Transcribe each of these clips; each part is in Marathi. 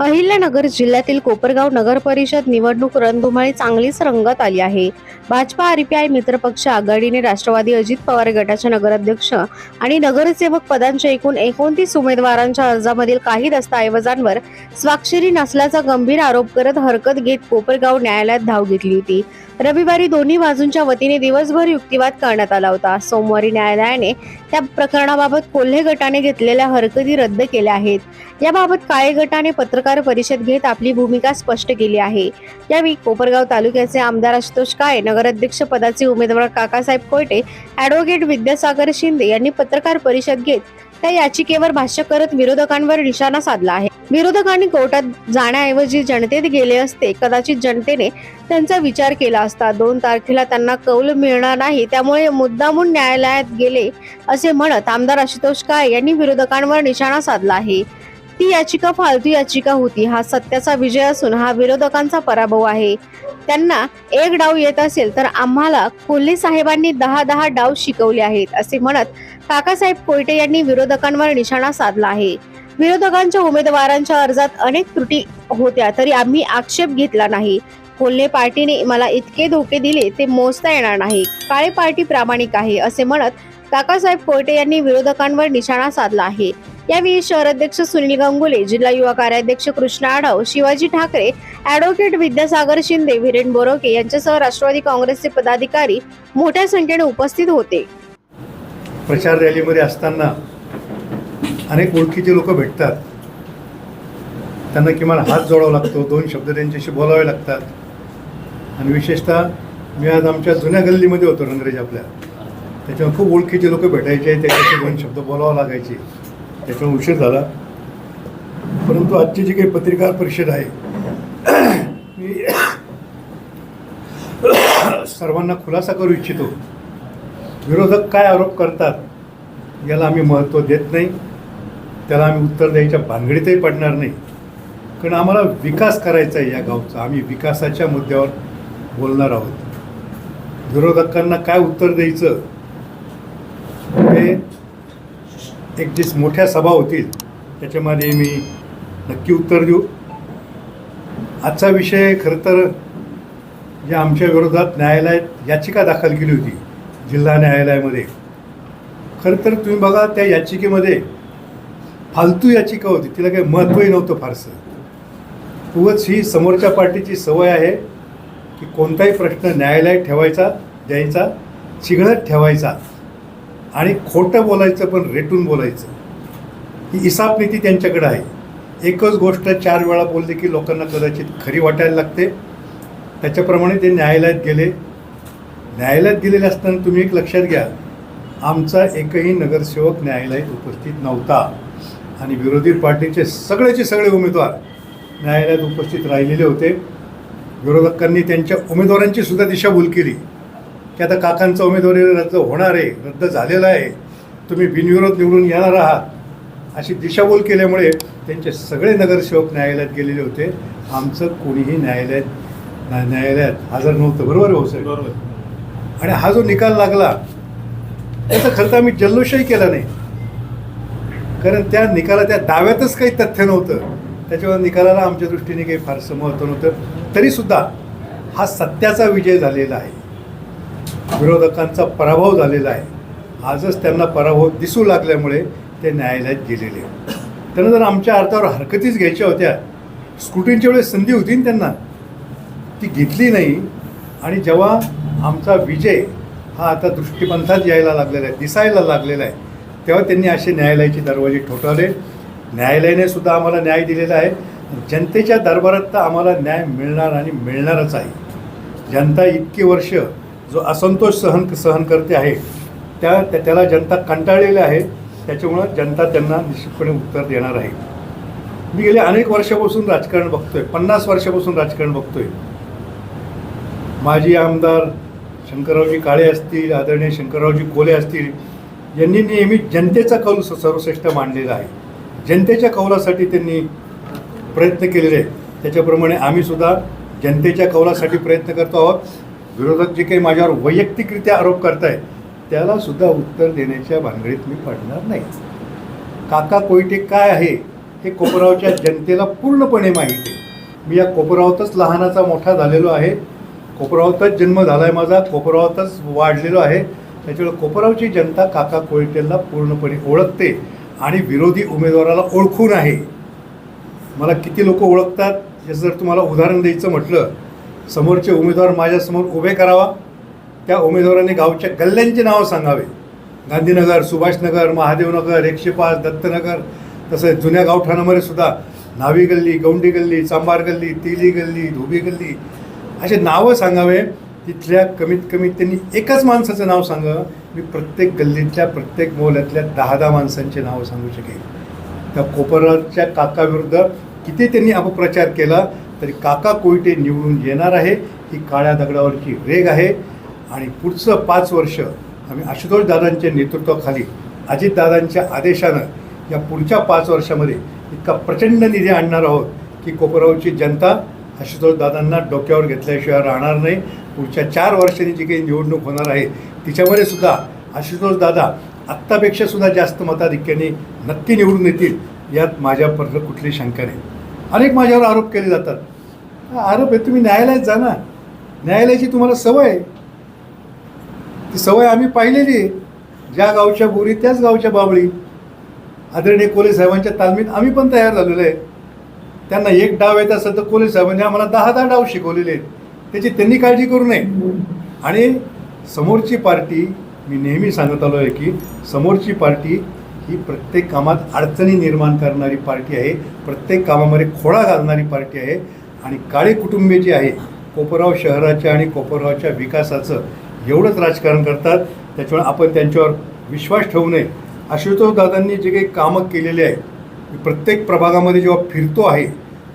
अहिल्यानगर जिल्ह्यातील कोपरगाव नगर परिषद निवडणूक रणधुमाळी चांगलीच रंगत आली आहे. भाजपा आरपीआय मित्रपक्ष आघाडीने राष्ट्रवादी अजित पवार गटाच्या नगराध्यक्ष आणि नगरसेवक पदांच्या एकूण एकोणतीस उमेदवारांच्या अर्जामधील काही दस्तऐवजांवर स्वाक्षरी नसल्याचा गंभीर आरोप करत हरकत घेत कोपरगाव न्यायालयात धाव घेतली होती. रविवारी दोन्ही बाजूंच्या वतीने दिवसभर युक्तिवाद करण्यात आला होता. सोमवारी न्यायालयाने त्या प्रकरणाबाबत कोल्हे गटाने घेतलेल्या हरकती रद्द केल्या आहेत. याबाबत काळे गटाने पत्रकार परिषद घेत आपली भूमिका स्पष्ट केली आहे. यावेळी कोपरगाव तालुक्याचे आमदार आशुतोष काळे नगराध्यक्ष पदाचे उमेदवार काकासाहेब कोयटे ॲडव्होकेट विद्यासागर शिंदे यांनी पत्रकार परिषद घेत त्या याचिकेवर भाष्य करत विरोधकांवर निशाणा साधला आहे. विरोधकांनी कोर्टात जाण्याऐवजी जनतेत गेले असते कदाचित जनतेने त्यांचा विचार केला असता. दोन तारखेला त्यांना कौल मिळणार नाही त्यामुळे मुद्दामून न्यायालयात गेले असे म्हणत आमदार आशुतोष काळे यांनी विरोधकांवर निशाणा साधला आहे. ती याचिका फालतू याचिका होती. हा सत्याचा विजय असून हा विरोधकांचा पराभव आहे. त्यांना एक डाव येत असेल तर आम्हाला कोल्हे साहेबांनी दहा दहा डाव शिकवले आहेत असे म्हणत काकासाहेब कोयटे यांनी विरोधकांवर निशाणा साधला आहे. विरोधकांच्या उमेदवारांच्या अर्जात अनेक त्रुटी होत्या तरी आम्ही आक्षेप घेतला नाही. कोल्हे पार्टीने मला इतके धोके दिले ते मोजता येणार नाही. काळे पार्टी प्रामाणिक आहे असे म्हणत काकासाहेब कोयटे यांनी विरोधकांवर निशाणा साधला आहे. यावेळी शहराध्यक्ष सुनील गंगुले जिल्हा युवा कार्याध्यक्ष कृष्णा आढाव शिवाजी ठाकरे अॅडव्होकेट विद्यासागर शिंदे विरेन बोरोके यांच्यासह राष्ट्रवादी काँग्रेसचे पदाधिकारी मोठ्या संख्येने उपस्थित होते. प्रचार रॅलीमध्ये असताना अनेक ओळखीचे लोक भेटतात. त्यांना किमान हात जोडावा लागतो दोन शब्द त्यांच्याशी बोलावे लागतात. आणि विशेषतः मी आज आमच्या जुन्या गल्लीमध्ये होतो रंगरेज आपल्या. त्याच्यामुळे खूप ओळखीचे लोक भेटायचे त्याच्याशी दोन शब्द बोलावं लागायचे. त्याच्यामुळे उशीर झाला. परंतु आजची जी काही पत्रकार परिषद आहे मी सर्वांना खुलासा करू इच्छितो. विरोधक काय आरोप करतात याला आम्ही महत्त्व देत नाही. त्याला आम्ही उत्तर द्यायच्या भानगडीतही पडणार नाही. कारण आम्हाला विकास करायचा आहे या गावचा. आम्ही विकासाच्या मुद्द्यावर बोलणार आहोत. विरोधकांना काय उत्तर द्यायचं हे एक जी मोठ्या सभा होतील त्याच्यामध्ये मी नक्की उत्तर देऊ. आजचा विषय खरं तर जे आमच्या विरोधात न्यायालयात याचिका दाखल केली होती जिल्हा न्यायालयामध्ये. खरं तर तुम्ही बघा त्या याचिकेमध्ये फालतू याचिका होती तिला काही महत्त्वही नव्हतं फारसं. उगच ही समोरच्या पार्टीची सवय आहे की कोणताही प्रश्न न्यायालयात ठेवायचा द्यायचा चिघळत ठेवायचा. आणि खोटं बोलायचं पण रेटून बोलायचं. ही इसाप नीती त्यांच्याकडे आहे. एकच गोष्ट चार वेळा बोलली की लोकांना कदाचित खरी वाटायला लागते. त्याच्याप्रमाणे ते न्यायालयात गेले. न्यायालयात गेलेले असताना तुम्ही एक लक्षात घ्या. आमचा एकही नगरसेवक न्यायालयात उपस्थित नव्हता. आणि विरोधी पार्टीचे सगळेचे सगळे उमेदवार न्यायालयात उपस्थित राहिलेले होते. विरोधकांनी त्यांच्या उमेदवारांची सुद्धा दिशाभूल केली. की आता काकांचा उमेदवारी रद्द होणार आहे रद्द झालेला आहे. तुम्ही बिनविरोध निवडून येणार आहात. अशी दिशाभूल केल्यामुळे त्यांचे सगळे नगरसेवक न्यायालयात गेलेले होते. आमचं कोणीही न्यायालयात न्या- न्यायालयात हजर नव्हतं. बरोबर आहे भाऊसाहेब बरोबर. आणि हा जो निकाल लागला त्याचा खरं तर आम्ही जल्लोषही केला नाही. कारण त्या निकाला त्या दाव्यातच काही तथ्य नव्हतं. त्याच्यामुळे निकालाला आमच्या दृष्टीने काही फारसं महत्त्व नव्हतं. तरीसुद्धा हा सत्याचा विजय झालेला आहे. विरोधकांचा पराभव झालेला आहे. आजच त्यांना पराभव दिसू लागल्यामुळे ते न्यायालयात गेलेले त्यांना जर आमच्या अर्थावर हरकतीच घ्यायच्या होत्या स्कूटींच्या वेळेस संधी होती ना त्यांना. ती घेतली नाही. आणि जेव्हा आमचा विजय हा आता दृष्टिपंथात यायला लागलेला आहे दिसायला लागलेला आहे तेव्हा त्यांनी असे न्यायालयाचे दरवाजे ठोठावले. न्यायालयाने सुद्धा आम्हाला न्याय दिलेला आहे. जनतेच्या दरबारात तर आम्हाला न्याय मिळणार आणि मिळणारच आहे. जनता इतकी वर्ष जो असंतोष सहन सहन करते आहे त्या त्याला जनता कंटाळलेली आहे त्याच्यामुळं जनता त्यांना निश्चितपणे उत्तर देणार आहे. मी गेले अनेक वर्षापासून राजकारण बघतोय पन्नास वर्षापासून राजकारण बघतोय. माजी आमदार शंकररावजी काळे असतील आदरणीय शंकररावजी कोले असतील यांनी नेहमी जनतेचा कौल स- सर्वश्रेष्ठ मांडलेला आहे. जनतेच्या कौलासाठी त्यांनी प्रयत्न केलेले आहेत. त्याच्याप्रमाणे आम्हीसुद्धा जनतेच्या कौलासाठी प्रयत्न करतो आहोत. विरोधात जे काही माझ्यावर वैयक्तिकरित्या आरोप करतायत त्याला सुद्धा उत्तर देण्याच्या भानगडीत मी पडणार नाही. काका कोयटे काय आहे हे कोपरावच्या जनतेला पूर्णपणे माहिती आहे. मी या कोपरावतच लहानाचा मोठा झालेलो आहे. कोपरावतच जन्म झाला आहे माझा कोपरावतच वाढलेलो आहे. त्याच्यामुळे कोपरावची जनता काका कोयटेला पूर्णपणे ओळखते आणि विरोधी उमेदवाराला ओळखून आहे. मला किती लोक ओळखतात याचं जर तुम्हाला उदाहरण द्यायचं म्हटलं समोरचे उमेदवार माझ्यासमोर उभे करावा. त्या उमेदवाराने गावच्या गल्ल्यांची नावं सांगावे. गांधीनगर सुभाषनगर महादेवनगर एकशे पाच दत्तनगर तसंच जुन्या गावठाणामध्ये सुद्धा नावी गल्ली गौंडी गल्ली चांबार गल्ली तेली गल्ली धोबी गल्ली असे नावं सांगावे. तिथल्या कमीत कमी त्यांनी एकच माणसाचं नाव सांगावं मी प्रत्येक गल्लीतल्या प्रत्येक मोहल्यातल्या दहा दहा माणसांचे नावं सांगू शकेल त्या कोपराच्या काकाविरुद्ध किती त्यांनी अपप्रचार केला? तरी काका कोयटे निवडून येणार आहे ही काळ्या दगडावरची रेग आहे. आणि पुढचं पाच वर्ष आम्ही आशुतोष दादांच्या नेतृत्वाखाली अजितदादांच्या आदेशानं या पुढच्या पाच वर्षामध्ये इतका प्रचंड निधी आणणार आहोत की कोपरावची जनता आशुतोष दादांना डोक्यावर घेतल्याशिवाय राहणार नाही. पुढच्या चार वर्षांनी जी काही निवडणूक होणार आहे तिच्यामध्ये सुद्धा आशुतोष दादा आत्तापेक्षा सुद्धा जास्त मताधिक्याने नक्की निवडून येतील यात माझ्यापर्यंत कुठली शंका नाही. अनेक माझ्यावर आरोप केले जातात. आरोप आहे तुम्ही न्यायालयात जा ना. न्यायालयाची तुम्हाला सवय आहे. ती सवय आम्ही पाहिलेली आहे. ज्या गावच्या बोरी त्याच गावच्या बाबळी. आदरणीय कोले साहेबांच्या तालमीत आम्ही पण तयार झालेलो आहे. त्यांना एक डाव येत असेल तर कोले साहेबांनी आम्हाला दहा दहा डाव शिकवलेले आहेत. त्याची त्यांनी काळजी करू नये. आणि समोरची पार्टी मी नेहमी सांगत आलो आहे की समोरची पार्टी ही प्रत्येक कामात अडचणी निर्माण करणारी पार्टी आहे. प्रत्येक कामामध्ये खोडा घालणारी पार्टी आहे. आणि काळे कुटुंबे जे आहे कोपराव शहराच्या आणि कोपरावच्या विकासाचं एवढंच राजकारण करतात. त्याच्यामुळे आपण त्यांच्यावर विश्वास ठेवू नये. आशुतोषदादांनी जे काही कामं केलेले आहे प्रत्येक प्रभागामध्ये जेव्हा फिरतो आहे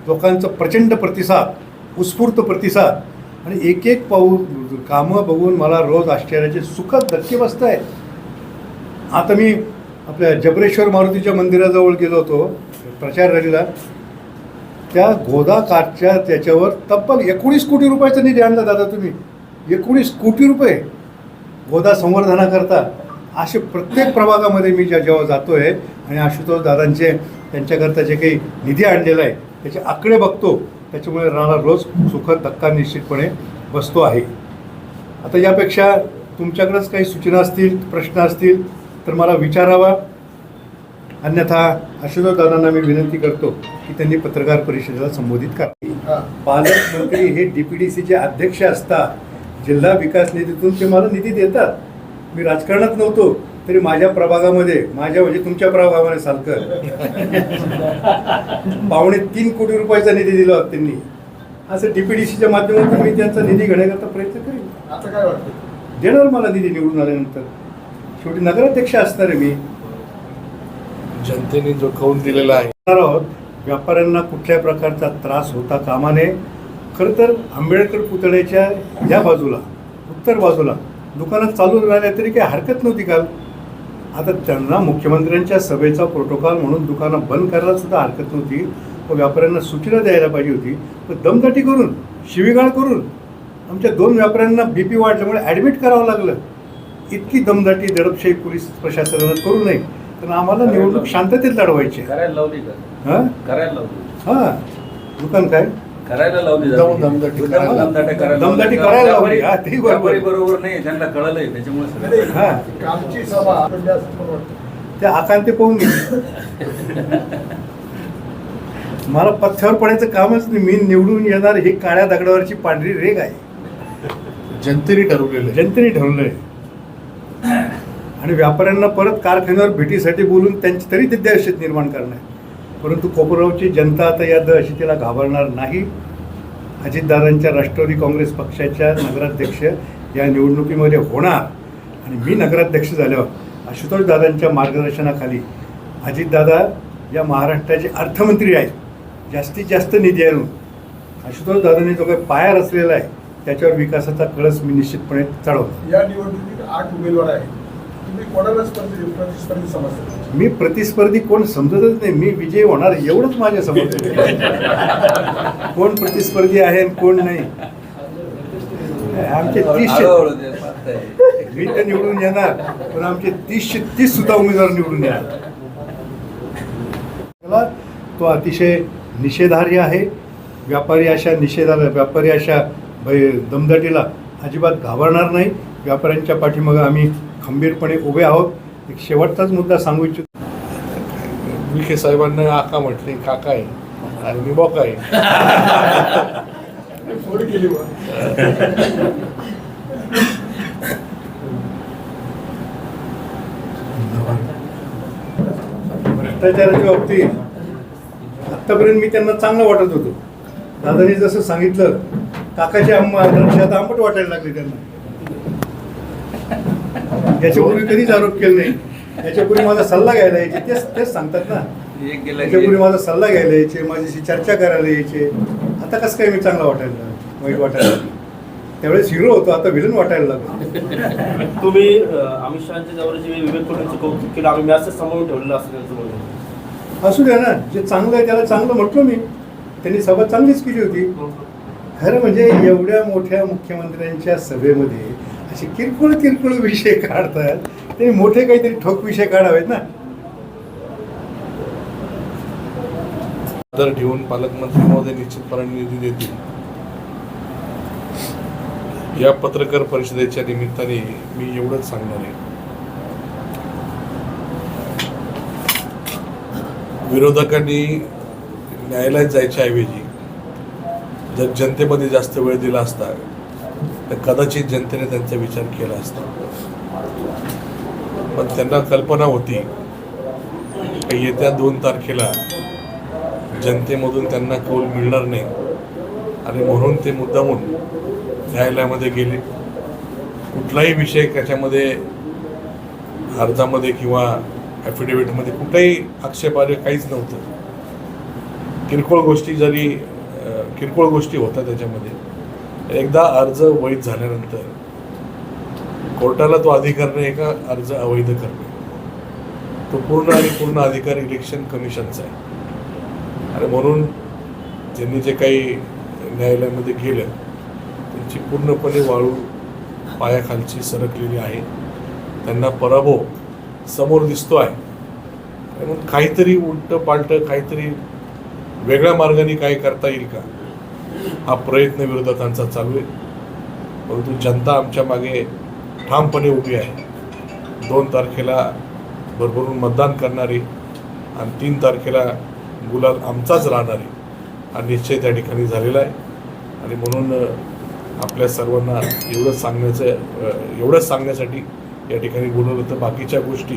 लोकांचा प्रचंड प्रतिसाद उत्स्फूर्त प्रतिसाद आणि एक एक पाऊल कामं बघून मला रोज आश्चर्याचे सुखद धक्के बसत आहेत आता मी आपल्या जबरेश्वर मारुतीच्या मंदिराजवळ गेलो होतो प्रचार रॅलीला. त्या गोदा काठच्या त्याच्यावर तब्बल एकोणीस कोटी रुपयाचा निधी आणला दादा तुम्ही. एकोणीस कोटी रुपये गोदा संवर्धनाकरता असे प्रत्येक प्रभागामध्ये मी ज्या जेव्हा जातो आहे आणि आशुतोष दादांचे त्यांच्याकरता जे काही निधी आणलेला आहे त्याचे आकडे बघतो त्याच्यामुळे राणा रोज सुखद धक्का निश्चितपणे बसतो आहे. आता यापेक्षा तुमच्याकडंच काही सूचना असतील प्रश्न असतील तर मला विचारावा. अन्यथा दादांना मी विनंती करतो की त्यांनी पत्रकार परिषदेला संबोधित करावे पालकमंत्री हे डी पी डी सीचे अध्यक्ष असतात. जिल्हा विकास निधीतून ते मला निधी देतात. मी राजकारणात नव्हतो तरी माझ्या प्रभागामध्ये माझ्या म्हणजे तुमच्या प्रभागामध्ये सारखं पावणे तीन कोटी रुपयाचा निधी दिला होता त्यांनी. असं डी पी डी सीच्या माध्यमातून मी त्यांचा निधी घेण्याकरता प्रयत्न करेन. आता काय वाटतं? देणार मला निधी निवडून आल्यानंतर. शेवटी नगराध्यक्ष असणार आहे मी. जनतेने जो कौल दिलेला आहे. आहोत. व्यापाऱ्यांना कुठल्या प्रकारचा त्रास होता कामा नये खरं तर आंबेडकर पुतळ्याच्या या बाजूला उत्तर बाजूला दुकानात चालू राहिल्या तरी काही हरकत नव्हती काल. आता त्यांना मुख्यमंत्र्यांच्या सभेचा प्रोटोकॉल म्हणून दुकानं बंद करायला सुद्धा हरकत नव्हती. व व्यापाऱ्यांना सूचना द्यायला पाहिजे होती. पण दमदाटी करून शिवीगाळ करून आमच्या दोन व्यापाऱ्यांना बी पी वाढल्यामुळे ॲडमिट करावं लागलं. इतकी दमदाटी दडपशाही पोलीस प्रशासनानं करू नये. कारण आम्हाला निवडणूक शांततेत लढवायची आहे. करायला लावली का? हां? करायला लावली. हां. दुकान काय? करायला लावली जाऊन दमदाटी करायला. दमदाटी करायला दमदाटी. करायला लावली. बरोबर. नाही. त्यांना कळलंय त्याच्यामुळे सगळं हां. सभा वाटतं. त्या आकांते पाहून घे. मला पथ्यावर पडायचं कामच नाही. मी निवडून येणार ही काळ्या दगडावरची पांढरी रेग आहे. जनतेने ठरवलेलं आहे. जनतेने ठरवलं आहे आणि व्यापाऱ्यांना परत कारखान्यावर भेटीसाठी बोलून त्यांची तरी ते दहशत निर्माण करणार परंतु कोपरगावची जनता आता या दहशतीला घाबरणार नाही. अजितदादांच्या राष्ट्रवादी काँग्रेस पक्षाच्या नगराध्यक्ष या निवडणुकीमध्ये होणार. आणि मी नगराध्यक्ष झाल्यावर आशुतोषदादांच्या मार्गदर्शनाखाली अजितदादा या महाराष्ट्राचे अर्थमंत्री आहेत. जास्तीत जास्त निधी आणून आशुतोष दादांनी जो काही पाया रचलेला आहे त्याच्यावर विकासाचा कळस मी निश्चितपणे चढवतो. या निवडणुकीत आठ उमेदवार आहेत. मी प्रतिस्पर्धी कोण समजतच नाही. मी विजय होणार एवढंच माझ्यासमोर. कोण प्रतिस्पर्धी आहे आणि कोण नाही. आमचे तीसशे. मी तर निवडून येणार पण आमचे तीसशे तीस सुद्धा उमेदवार निवडून येणार. तो अतिशय निषेधार्ह आहे. व्यापारी अशा निषेधाला व्यापारी अशा बै दमदाटीला अजिबात घाबरणार नाही. व्यापाऱ्यांच्या पाठीमागं आम्ही खंबीरपणे उभे आहोत. एक शेवटचाच मुद्दा सांगू इच्छितो. विखे साहेबांना आका म्हटले काका आहे. आणि मी बोका आहे. फोड केली बा. भ्रष्टाचाराच्या बाबतीत आत्तापर्यंत मी त्यांना चांगलं वाटत होतो. दादानी जसं सांगितलं काकाची आंबा आता आंबट वाटायला लागले त्यांना. याच्यापूर्वी कधीच आरोप केले नाही. याच्यापूर्वी माझा सल्ला घ्यायला यायचे तेच तेच सांगतात ना. एक गेला याच्यापूर्वी की माझा सल्ला घ्यायला यायचे माझ्याशी चर्चा करायला यायचे. आता कसं काय मी चांगला वाटायला वाईट वाटायला. त्यावेळेस हिरो होतो आता विलन वाटायला लागलो. तुम्ही अमित शहाच्या जवळचे विवेक कोटेंचं कौतुक केलं आम्ही मॅसेज सांभाळून ठेवलेलं असं त्यांचं असू द्या ना जे चांगलं आहे त्याला चांगलं म्हटलो मी. त्यांनी सभा चांगलीच केली होती. खरं म्हणजे एवढ्या मोठ्या मुख्यमंत्र्यांच्या सभेमध्ये असे किरकोळ किरकोळ विषय काढतात. ते मोठे काहीतरी ठोक विषय काढावेत ना. आदर ठेवून पालकमंत्री महोदय निश्चितपणे निधी देतील. या पत्रकार परिषदेच्या निमित्ताने मी एवढंच सांगणार आहे. विरोधकांनी न्यायालयात जायच्या ऐवजी जर जनतेमध्ये जास्त वेळ दिला असता तर कदाचित जनतेने त्यांचा विचार केला असता. पण त्यांना कल्पना होती की येत्या दोन तारखेला जनतेमधून त्यांना कौल मिळणार नाही. आणि म्हणून ते मुद्दामून न्यायालयामध्ये गेले. कुठलाही विषय त्याच्यामध्ये अर्जामध्ये किंवा ॲफिडेव्हिटमध्ये कुठलाही आक्षेपार्ह काहीच नव्हतं. किरकोळ गोष्टी जरी किरकोळ गोष्टी होत्या त्याच्यामध्ये. एकदा अर्ज वैध झाल्यानंतर कोर्टाला तो अधिकार नाही का अर्ज अवैध करणे? तो पूर्ण आणि पूर्ण अधिकार इलेक्शन कमिशनचा आहे. आणि म्हणून ज्यांनी जे काही न्यायालयामध्ये गेलं त्यांची पूर्णपणे वाळू पायाखालची सरकलेली आहे. त्यांना पराभव समोर दिसतो आहे. म्हणून काहीतरी उलटं पालटं काहीतरी वेगळ्या मार्गाने काय करता येईल का? हा प्रयत्न विरोधकांचा चालू आहे. परंतु जनता आमच्या मागे ठामपणे उभी आहे. दोन तारखेला भरभरून मतदान करणारी आणि तीन तारखेला गुलाल आमचाच राहणारी हा निश्चय त्या ठिकाणी झालेला आहे. आणि म्हणून आपल्या सर्वांना एवढंच सांगण्याचं एवढंच सांगण्यासाठी या ठिकाणी बोलवलं होतं. बाकीच्या गोष्टी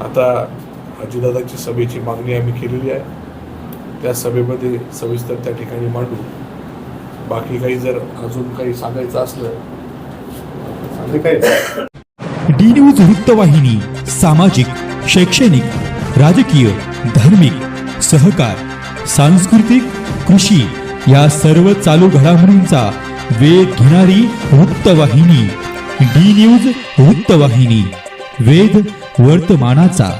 आता अजितदादाची सभेची मागणी आम्ही केलेली आहे. त्या सभेमध्ये सविस्तर त्या ठिकाणी मांडू. बाकी काही जर अजून काही सांगायचं असलं काय? डी न्यूज वृत्तवाहिनी सामाजिक शैक्षणिक राजकीय धार्मिक सहकार सांस्कृतिक कृषी या सर्व चालू घडामोडींचा वेध घेणारी वृत्तवाहिनी. डी न्यूज वृत्तवाहिनी वेध वर्तमानाचा.